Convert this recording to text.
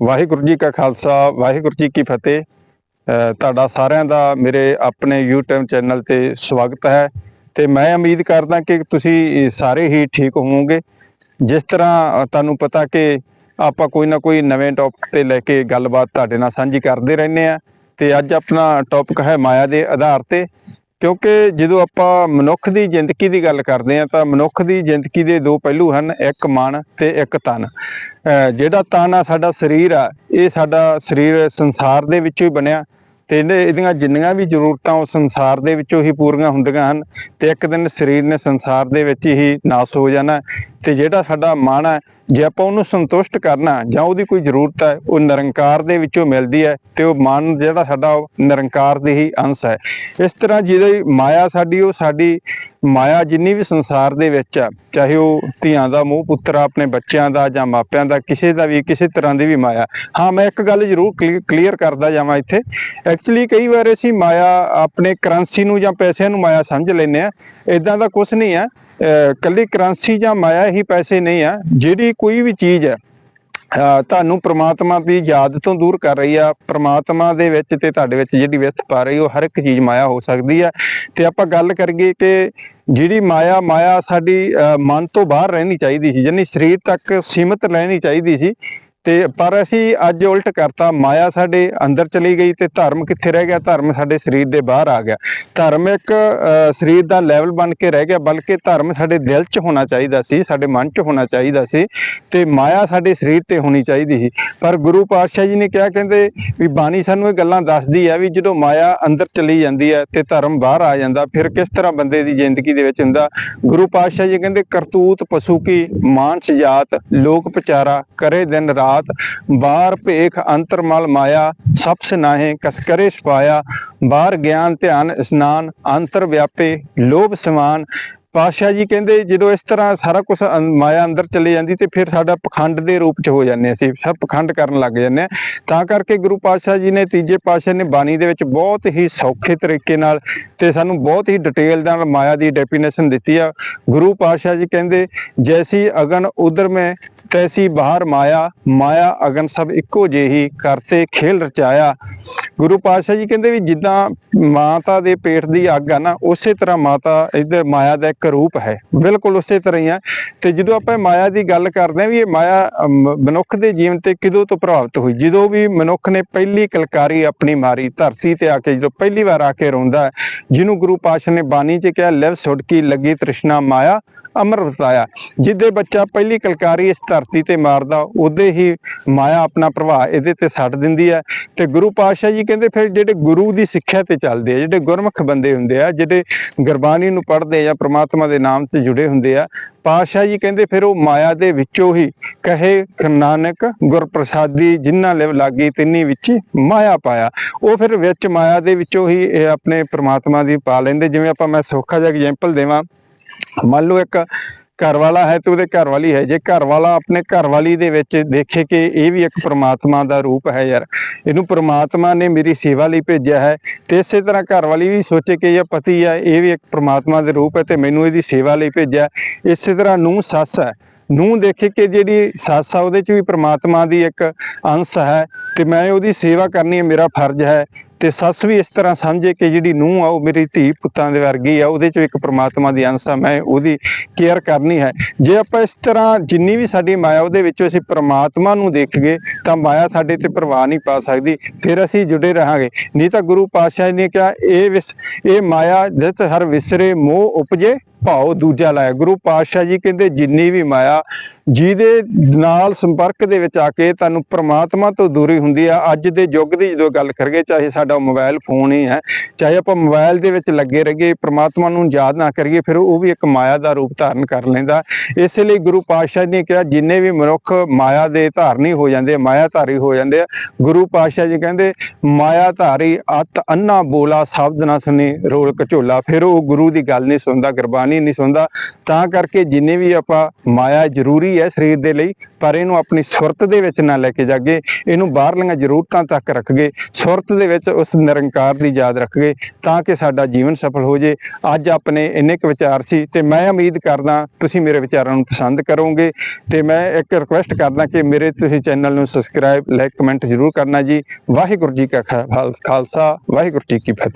ਵਾਹਿਗੁਰੂ ਜੀ ਕਾ ਖਾਲਸਾ, ਵਾਹਿਗੁਰੂ ਜੀ ਕੀ ਫਤਿਹ। ਤੁਹਾਡਾ ਸਾਰਿਆਂ ਦਾ ਮੇਰੇ ਆਪਣੇ YouTube ਚੈਨਲ ਤੇ ਸਵਾਗਤ ਹੈ ਤੇ ਮੈਂ ਉਮੀਦ ਕਰਦਾ ਕਿ ਤੁਸੀਂ ਸਾਰੇ ਹੀ ਠੀਕ ਹੋਵੋਗੇ। ਜਿਸ ਤਰ੍ਹਾਂ ਤੁਹਾਨੂੰ ਪਤਾ ਕਿ ਆਪਾਂ ਕੋਈ ਨਾ ਕੋਈ ਨਵੇਂ ਟੌਪਿਕ ਤੇ ਲੈ ਕੇ ਗੱਲਬਾਤ ਤੁਹਾਡੇ ਨਾਲ ਸਾਂਝੀ ਕਰਦੇ ਰਹਿੰਦੇ ਆ ਤੇ ਅੱਜ ਆਪਣਾ ਟੌਪਿਕ ਹੈ ਮਾਇਆ ਦੇ ਆਧਾਰ ਤੇ। ਕਿਉਂਕਿ ਜਦੋਂ ਆਪਾਂ ਮਨੁੱਖ ਦੀ ਜ਼ਿੰਦਗੀ ਦੀ ਗੱਲ ਕਰਦੇ ਆ ਤਾਂ ਮਨੁੱਖ ਦੀ ਜ਼ਿੰਦਗੀ ਦੇ ਦੋ ਪਹਿਲੂ ਹਨ, ਇੱਕ ਮਨ ਤੇ ਇੱਕ ਤਨ। ਅਹ ਜਿਹੜਾ ਤਨ ਆ ਸਾਡਾ ਸਰੀਰ ਆ, ਇਹ ਸਾਡਾ ਸਰੀਰ ਸੰਸਾਰ ਦੇ ਵਿੱਚੋਂ ਹੀ ਬਣਿਆ। ਤੇ ਇਹਦੇ, ਇਹਦੀਆਂ ਜਿੰਨੀਆਂ ਵੀ ਜ਼ਰੂਰਤਾਂ ਉਹ ਸੰਸਾਰ ਦੇ ਵਿੱਚੋਂ ਹੀ ਪੂਰੀਆਂ ਹੁੰਦੀਆਂ ਹਨ ਤੇ ਇੱਕ ਦਿਨ ਸਰੀਰ ਨੇ ਸੰਸਾਰ ਦੇ ਵਿੱਚ ਹੀ ਨਾਸ ਹੋ ਜਾਣਾ। ਤੇ ਜਿਹੜਾ ਸਾਡਾ ਮਨ ਹੈ ਜੇ ਆਪਾਂ ਉਹਨੂੰ ਸੰਤੁਸ਼ਟ ਕਰਨਾ ਜਾਂ ਉਹਦੀ ਕੋਈ ਜ਼ਰੂਰਤ ਹੈ ਉਹ ਨਿਰੰਕਾਰ ਦੇ ਵਿੱਚੋਂ ਮਿਲਦੀ ਹੈ ਤੇ ਉਹ ਮਨ ਜਿਹੜਾ ਸਾਡਾ ਉਹ ਨਿਰੰਕਾਰ ਦੇ ਹੀ ਅੰਸ਼ ਹੈ। ਇਸ ਤਰ੍ਹਾਂ ਜਿਹਦੀ ਮਾਇਆ ਸਾਡੀ ਉਹ ਸਾਡੀ ਮਾਇਆ ਜਿੰਨੀ ਵੀ ਸੰਸਾਰ ਦੇ ਵਿੱਚ ਆ ਚਾਹੇ ਉਹ ਧੀਆਂ ਦਾ ਮੂੰਹ ਪੁੱਤਰ ਆ, ਆਪਣੇ ਬੱਚਿਆਂ ਦਾ ਜਾਂ ਮਾਪਿਆਂ ਦਾ ਕਿਸੇ ਦਾ ਵੀ ਕਿਸੇ ਤਰ੍ਹਾਂ ਦੀ ਵੀ ਮਾਇਆ। ਹਾਂ ਮੈਂ ਇੱਕ ਗੱਲ ਜ਼ਰੂਰ ਕਲੀਅਰ ਕਰਦਾ ਜਾਵਾਂ ਇੱਥੇ। ਐਕਚੁਅਲੀ ਕਈ ਵਾਰ ਅਸੀਂ ਮਾਇਆ ਆਪਣੇ ਕਰੰਸੀ ਨੂੰ ਜਾਂ ਪੈਸਿਆਂ ਨੂੰ ਮਾਇਆ ਸਮਝ ਲੈਂਦੇ ਆ ਇਦਾਂ ਦਾ ਕੁਝ ਨਹੀਂ ਆ ਅਹ ਕੱਲੀ ਕਰੰਸੀ ਜਾਂ ਮਾਇਆ ਹੀ ਪੈਸੇ ਨਹੀਂ ਆ, ਜਿਹੜੀ ਕੋਈ ਵੀ ਚੀਜ਼ ਹੈ ਤੁਹਾਨੂੰ ਪ੍ਰਮਾਤਮਾ ਦੀ ਯਾਦ ਤੋਂ ਦੂਰ ਕਰ ਰਹੀ ਆ, ਪ੍ਰਮਾਤਮਾ ਦੇ ਵਿੱਚ ਤੇ ਤੁਹਾਡੇ ਵਿੱਚ ਜਿਹੜੀ ਵਿਥ ਪਾ ਰਹੀ, ਉਹ ਹਰ ਇੱਕ ਚੀਜ਼ ਮਾਇਆ ਹੋ ਸਕਦੀ ਆ। ਤੇ ਆਪਾਂ ਗੱਲ ਕਰੀਏ ਕਿ ਜਿਹੜੀ ਮਾਇਆ ਮਾਇਆ ਸਾਡੀ, ਅਹ ਮਨ ਤੋਂ ਬਾਹਰ ਰਹਿਣੀ ਚਾਹੀਦੀ ਸੀ, ਯਾਨੀ ਸਰੀਰ ਤੱਕ ਸੀਮਿਤ ਰਹਿਣੀ ਚਾਹੀਦੀ ਸੀ ਤੇ ਪਰ ਅਸੀਂ ਅੱਜ ਉਲਟ ਕਰਤਾ, ਮਾਇਆ ਸਾਡੇ ਅੰਦਰ ਚਲੀ ਗਈ ਤੇ ਧਰਮ ਕਿੱਥੇ ਰਹਿ ਗਿਆ? ਧਰਮ ਸਾਡੇ ਸਰੀਰ ਦੇ ਬਾਹਰ ਆ ਗਿਆ। ਧਰਮ ਇੱਕ ਸਰੀਰ ਦਾ ਲੈਵਲ ਬਣ ਕੇ ਰਹਿ ਗਿਆ, ਬਲਕਿ ਧਰਮ ਸਾਡੇ ਦਿਲ 'ਚ ਹੋਣਾ ਚਾਹੀਦਾ ਸੀ, ਸਾਡੇ ਮਨ 'ਚ ਹੋਣਾ ਚਾਹੀਦਾ ਸੀ ਤੇ ਮਾਇਆ ਸਾਡੇ ਸਰੀਰ ਤੇ ਹੋਣੀ ਚਾਹੀਦੀ ਸੀ। ਪਰ ਗੁਰੂ ਪਾਤਸ਼ਾਹ ਜੀ ਨੇ ਕਿਹਾ, ਕਹਿੰਦੇ ਵੀ ਬਾਣੀ ਸਾਨੂੰ ਇਹ ਗੱਲਾਂ ਦੱਸਦੀ ਆ ਵੀ ਜਦੋਂ ਮਾਇਆ ਅੰਦਰ ਚਲੀ ਜਾਂਦੀ ਹੈ ਤੇ ਧਰਮ ਬਾਹਰ ਆ ਜਾਂਦਾ, ਫਿਰ ਕਿਸ ਤਰ੍ਹਾਂ ਬੰਦੇ ਦੀ ਜ਼ਿੰਦਗੀ ਦੇ ਵਿੱਚ ਹੁੰਦਾ? ਗੁਰੂ ਪਾਤਸ਼ਾਹ ਜੀ ਕਹਿੰਦੇ, ਕਰਤੂਤ ਪਸ਼ੂ ਕੀ ਮਾਨਸ ਜਾਤ, ਲੋਕ ਪਚਾਰਾ, ਕਰੇ ਦਿਨ ਰਾਤ। ਬਾਹਰ ਭੇਖ ਅੰਤਰਮਲ ਮਾਇਆ ਸਭ ਸਨਾਹੇ ਕਸ ਕਰੇ ਸਪਾਇਆ। ਬਾਹਰ ਗਿਆਨ ਧਿਆਨ, ਇਸਨਾਨ, ਅੰਤਰ ਵਿਆਪੇ, ਲੋਭ ਸਮਾਨ ਪਾਤਸ਼ਾਹ ਜੀ ਕਹਿੰਦੇ ਜਦੋਂ ਇਸ ਤਰ੍ਹਾਂ ਸਾਰਾ ਕੁਝ ਮਾਇਆ ਅੰਦਰ ਚਲੇ ਜਾਂਦੀ ਤੇ ਫਿਰ ਸਾਡਾ ਪਖੰਡ ਦੇ ਰੂਪ ਚ ਹੋ ਜਾਂਦੇ ਅਸੀਂ, ਸਭ ਪਖੰਡ ਕਰਨ ਲੱਗ ਜਾਂਦੇ ਹਾਂ। ਤਾਂ ਕਰਕੇ ਗੁਰੂ ਪਾਤਸ਼ਾਹ ਜੀ ਨੇ ਤੀਜੇ ਪਾਤਸ਼ਾਹ ਨੇ ਬਾਣੀ ਦੇ ਵਿੱਚ ਬਹੁਤ ਹੀ ਸੌਖੇ ਤਰੀਕੇ ਨਾਲ ਤੇ ਸਾਨੂੰ ਬਹੁਤ ਹੀ ਡਿਟੇਲ ਨਾਲ ਮਾਇਆ ਦੀ ਡੈਫੀਨੇਸ਼ਨ ਦਿੱਤੀ ਆ। ਗੁਰੂ ਪਾਤਸ਼ਾਹ ਜੀ ਕਹਿੰਦੇ, ਜੈਸੀ ਅਗਨ ਉਧਰ ਮੈਂ, ਤੈਸੀ ਬਾਹਰ ਮਾਇਆ ਮਾਇਆ ਅਗਨ ਸਭ ਇੱਕੋ ਜਿਹੀ ਕਰਤੇ ਖੇਲ ਰਚਾਇਆ। ਗੁਰੂ ਪਾਤਸ਼ਾਹ ਜੀ ਕਹਿੰਦੇ ਵੀ ਜਿੱਦਾਂ ਮਾਤਾ ਦੇ ਪੇਟ ਦੀ ਅੱਗ ਆ ਨਾ, ਉਸੇ ਤਰ੍ਹਾਂ ਮਾਤਾ ਇਧਰ ਮਾਇਆ ਦਾ ਇੱਕ ਰੂਪ ਹੈ। ਬਿਲਕੁਲ ਉਸੇ ਤਰ੍ਹਾਂ ਹੀ ਆ। ਤੇ ਜਦੋਂ ਆਪਾਂ ਮਾਇਆ ਦੀ ਗੱਲ ਕਰਦੇ ਆ ਵੀ ਇਹ ਮਾਇਆ ਮਨੁੱਖ ਦੇ ਜੀਵਨ ਤੇ ਕਿਦੋਂ ਤੋਂ ਪ੍ਰਭਾਵਿਤ ਹੋਈ? ਜਦੋਂ ਵੀ ਮਨੁੱਖ ਨੇ ਪਹਿਲੀ ਕਲਕਾਰੀ ਆਪਣੀ ਮਾਰੀ, ਧਰਤੀ ਤੇ ਆ ਕੇ ਜਦੋਂ ਪਹਿਲੀ ਵਾਰ ਆ ਕੇ ਰੋਂਦਾ ਜਿਹਨੂੰ ਗੁਰੂ ਪਾਤਸ਼ਾਹ ਨੇ ਬਾਣੀ 'ਚ ਕਿਹਾ, ਲਿਵ ਸੁੜਕੀ ਲੱਗੀ ਤ੍ਰਿਸ਼ਨਾ ਮਾਇਆ। ਅਮਰ ਬਤਾਇਆ ਜਿੱਦੇ ਬੱਚਾ ਪਹਿਲੀ ਕਲਕਾਰੀ ਇਸ ਧਰਤੀ ਤੇ ਮਾਰਦਾ, ਉਹਦੇ ਹੀ ਮਾਇਆ ਆਪਣਾ ਪ੍ਰਭਾਵ ਇਹਦੇ ਤੇ ਛੱਡ ਦਿੰਦੀ ਹੈ। ਤੇ ਗੁਰੂ ਪਾਤਸ਼ਾਹ ਜੀ ਕਹਿੰਦੇ ਫਿਰ ਜਿਹੜੇ ਗੁਰੂ ਦੀ ਸਿੱਖਿਆ ਤੇ ਚੱਲਦੇ ਆ, ਜਿਹੜੇ ਗੁਰਮੁਖ ਬੰਦੇ ਹੁੰਦੇ ਆ, ਜਿਹੜੇ ਗੁਰਬਾਣੀ ਨੂੰ ਪੜ੍ਹਦੇ ਜਾਂ ਪ੍ਰਮਾਤਮਾ ਦੇ ਨਾਮ ਤੇ ਜੁੜੇ ਹੁੰਦੇ ਆ, ਪਾਤਸ਼ਾਹ ਜੀ ਕਹਿੰਦੇ ਫਿਰ ਉਹ ਮਾਇਆ ਦੇ ਵਿੱਚੋਂ ਹੀ ਕਹੇ, ਨਾਨਕ ਗੁਰਪ੍ਰਸਾਦੀ ਜਿਨ੍ਹਾਂ ਲਿਵ ਲਾਗੀ, ਤਿੰਨੀ ਵਿੱਚ ਹੀ ਮਾਇਆ ਪਾਇਆ। ਉਹ ਫਿਰ ਵਿੱਚ ਮਾਇਆ ਦੇ ਵਿੱਚੋਂ ਹੀ ਇਹ ਆਪਣੇ ਪ੍ਰਮਾਤਮਾ ਦੀ ਪਾ ਲੈਂਦੇ, ਜਿਵੇਂ ਆਪਾਂ ਮੈਂ ਸੌਖਾ ਜਿਹਾ ਐਗਜ਼ਾਮਪਲ ਦੇਵਾਂ। ਮੰਨ ਲਓ ਇੱਕ ਘਰ ਵਾਲਾ ਹੈ ਤੇ ਉਹਦੇ ਘਰ ਵਾਲੀ ਹੈ। ਜੇ ਘਰ ਵਾਲਾ ਆਪਣੇ ਘਰ ਵਾਲੀ ਦੇ ਵਿੱਚ ਦੇਖੇ ਕਿ ਇਹ ਵੀ ਇੱਕ ਪ੍ਰਮਾਤਮਾ ਦਾ ਰੂਪ ਹੈ ਯਾਰ, ਇਹਨੂੰ ਪ੍ਰਮਾਤਮਾ ਨੇ ਮੇਰੀ ਸੇਵਾ ਲਈ ਭੇਜਿਆ ਹੈ ਤੇ ਇਸੇ ਤਰ੍ਹਾਂ ਘਰ ਵਾਲੀ ਵੀ ਸੋਚੇ ਕਿ ਇਹ ਪਤੀ ਹੈ, ਇਹ ਵੀ ਇੱਕ ਪ੍ਰਮਾਤਮਾ ਦੇ ਰੂਪ ਹੈ ਤੇ ਮੈਨੂੰ ਇਹਦੀ ਸੇਵਾ ਲਈ ਭੇਜਿਆ ਇਸੇ ਤਰ੍ਹਾਂ ਨੂੰ ਸੱਸ ਹੈ। ਨੂੰ ਦੇਖੇ ਕਿ ਜਿਹੜੀ ਸੱਸ ਆ ਉਹਦੇ ਚ ਵੀ ਪ੍ਰਮਾਤਮਾ ਦੀ ਇੱਕ ਅੰਸ਼ ਹੈ ਤੇ ਮੈਂ ਉਹਦੀ ਸੇਵਾ ਕਰਨੀ ਹੈ, ਮੇਰਾ ਫਰਜ਼ ਹੈ। ਤੇ ਸੱਸ ਵੀ ਇਸ ਤਰ੍ਹਾਂ ਸਮਝੇ ਕਿ ਜਿਹੜੀ ਨੂੰਹ ਆ, ਉਹ ਮੇਰੀ ਧੀ ਪੁੱਤਾਂ ਦੇ ਵਰਗੀ ਆ, ਉਹਦੇ ਚ ਇੱਕ ਪ੍ਰਮਾਤਮਾ ਦੀ ਅੰਸ਼ ਆ, ਮੈਂ ਉਹਦੀ ਕੇਅਰ ਕਰਨੀ ਹੈ। ਜੇ ਆਪਾਂ ਇਸ ਤਰ੍ਹਾਂ ਜਿੰਨੀ ਵੀ ਸਾਡੀ ਮਾਇਆ, ਉਹਦੇ ਵਿੱਚੋਂ ਅਸੀਂ ਪ੍ਰਮਾਤਮਾ ਨੂੰ ਦੇਖੀਏ ਤਾਂ ਮਾਇਆ ਸਾਡੇ ਤੇ ਪ੍ਰਵਾਹ ਨਹੀਂ ਪਾ ਸਕਦੀ, ਫਿਰ ਅਸੀਂ ਜੁੜੇ ਰਹਾਂਗੇ। ਨਹੀਂ ਤਾਂ ਗੁਰੂ ਪਾਤਸ਼ਾਹ ਜੀ ਨੇ ਕਿਹਾ, ਇਹ ਵਿਸ, ਇਹ ਮਾਇਆ ਜਿਤ ਹਰ ਵਿਸਰੇ, ਮੋਹ ਉਪਜੇ ਭਾਉ ਦੂਜਾ ਲਾਇਆ। ਗੁਰੂ ਪਾਤਸ਼ਾਹ ਜੀ ਕਹਿੰਦੇ, ਜਿੰਨੀ ਵੀ ਮਾਇਆ, ਜਿਹਦੇ ਨਾਲ ਸੰਪਰਕ ਦੇ ਵਿੱਚ ਆ ਕੇ ਤੁਹਾਨੂੰ ਪ੍ਰਮਾਤਮਾ ਤੋਂ ਦੂਰੀ ਹੁੰਦੀ ਆ, ਅੱਜ ਦੇ ਯੁੱਗ ਦੀ ਜਦੋਂ ਗੱਲ ਕਰੀਏ, ਚਾਹੇ ਸਾਡਾ ਮੋਬਾਈਲ ਫੋਨ ਹੀ ਹੈ, ਚਾਹੇ ਆਪਾਂ ਮੋਬਾਈਲ ਦੇ ਵਿੱਚ ਲੱਗੇ ਰਹੀਏ, ਪ੍ਰਮਾਤਮਾ ਨੂੰ ਯਾਦ ਨਾ ਕਰੀਏ, ਫਿਰ ਉਹ ਵੀ ਇੱਕ ਮਾਇਆ ਦਾ ਰੂਪ ਧਾਰਨ ਕਰ ਲੈਂਦਾ। ਇਸੇ ਲਈ ਗੁਰੂ ਪਾਤਸ਼ਾਹ ਨੇ ਕਿਹਾ, ਜਿੰਨੇ ਵੀ ਮਨੁੱਖ ਮਾਇਆ ਦੇ ਧਾਰਨੀ ਹੋ ਜਾਂਦੇ ਮਾਇਆ ਧਾਰੀ ਹੋ ਜਾਂਦੇ ਆ, ਗੁਰੂ ਪਾਤਸ਼ਾਹ ਜੀ ਕਹਿੰਦੇ ਮਾਇਆ ਧਾਰੀ ਅਤ ਅੰਨਾ ਬੋਲਾ ਸ਼ਬਦ ਨਾ ਸੁਣੀ ਰੋਲ ਕਝੋਲਾ ਫਿਰ ਉਹ ਗੁਰੂ ਦੀ ਗੱਲ ਨਹੀਂ ਸੁਣਦਾ, ਗੁਰਬਾਣੀ ਹੀ ਨਹੀਂ ਸੁਣਦਾ। ਤਾਂ ਕਰਕੇ ਜਿੰਨੇ ਵੀ ਆਪਾਂ ਮਾਇਆ ਜ਼ਰੂਰੀ ਹੈ ਸਰੀਰ ਦੇ ਲਈ, ਪਰ ਇਹਨੂੰ ਆਪਣੀ ਸੁਰਤ ਦੇ ਵਿੱਚ ਨਾ ਲੈ ਕੇ ਜਾਗੇ। ਇਹਨੂੰ ਬਾਹਰਲੀਆਂ ਜ਼ਰੂਰਤਾਂ ਤੱਕ ਰੱਖਗੇ। ਸੁਰਤ ਦੇ ਵਿੱਚ ਉਸ ਨਿਰੰਕਾਰ ਦੀ ਯਾਦ ਰੱਖਗੇ ਤਾਂ ਕਿ ਸਾਡਾ ਜੀਵਨ ਸਫਲ ਹੋ ਜੇ। ਅੱਜ ਆਪਣੇ ਇੰਨੇ ਕੁ ਵਿਚਾਰ ਸੀ ਤੇ ਮੈਂ ਉਮੀਦ ਕਰਦਾ ਤੁਸੀਂ ਮੇਰੇ ਵਿਚਾਰਾਂ ਨੂੰ ਪਸੰਦ ਕਰੋਗੇ। ਤੇ ਮੈਂ ਇੱਕ ਰਿਕੁਐਸਟ ਕਰਦਾ ਕਿ ਮੇਰੇ ਤੁਸੀਂ ਚੈਨਲ ਨੂੰ ਸਬਸਕ੍ਰਾਈਬ ਲਾਈਕ ਕਮੈਂਟ ਜ਼ਰੂਰ ਕਰਨਾ ਜੀ। ਵਾਹਿਗੁਰੂ ਜੀ ਕਾ ਖਾ- ਖਾਲਸਾ, ਵਾਹਿਗੁਰੂ ਜੀ ਕੀ ਫਤਿਹ।